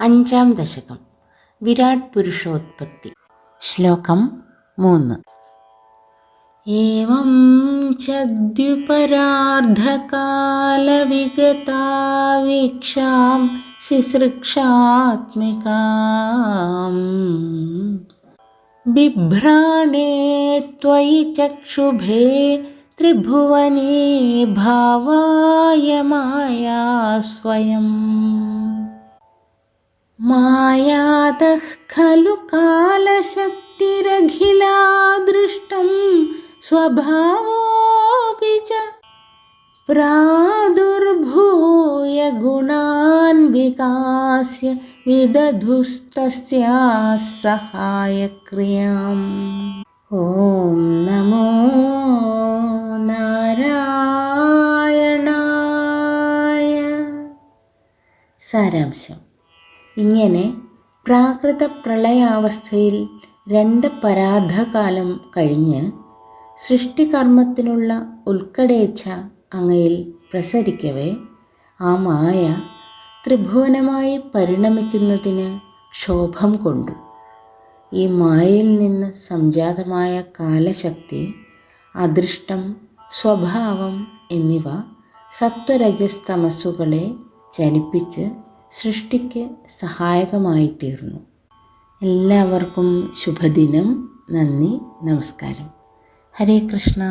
അഞ്ചാം ദശകം വിരാട് പുരുഷോത്പത്തി ശ്ലോകം മൂന്ന് ഏവം ചദ്യുപരാർദ്ധകാലവിഗതാ വീക്ഷാം ശുശ്രൂഷാത്മികാം बिभ्राणे त्वयि चक्षुभे त्रिभुवने भावाय माया स्वयम् मायातः खलु कालशक्तिरखिला दृष्टं स्वभावोऽपि च प्रादुर्भूय गुणान् विकास्य विदधुस्तस्याः सहायक्रियाम् ॐ नमो नारायणाय सारांशम् ഇങ്ങനെ പ്രാകൃത പ്രളയാവസ്ഥയിൽ രണ്ട് പരാർദ്ധകാലം കഴിഞ്ഞ് സൃഷ്ടികർമ്മത്തിനുള്ള ഉൽക്കടേച്ഛ അങ്ങയിൽ പ്രസരിക്കവേ ആ മായ ത്രിഭുവനമായി പരിണമിക്കുന്നതിന് ക്ഷോഭം കൊണ്ടു. ഈ മായയിൽ നിന്ന് സംജാതമായ കാലശക്തി അദൃഷ്ടം സ്വഭാവം എന്നിവ സത്വരജസ്തമസ്സുകളെ ചലിപ്പിച്ച് സൃഷ്ടിക്ക് സഹായകമായി തീർന്നു എല്ലാവർക്കും ശുഭദിനം. നന്ദി. നമസ്കാരം. ഹരേ കൃഷ്ണ.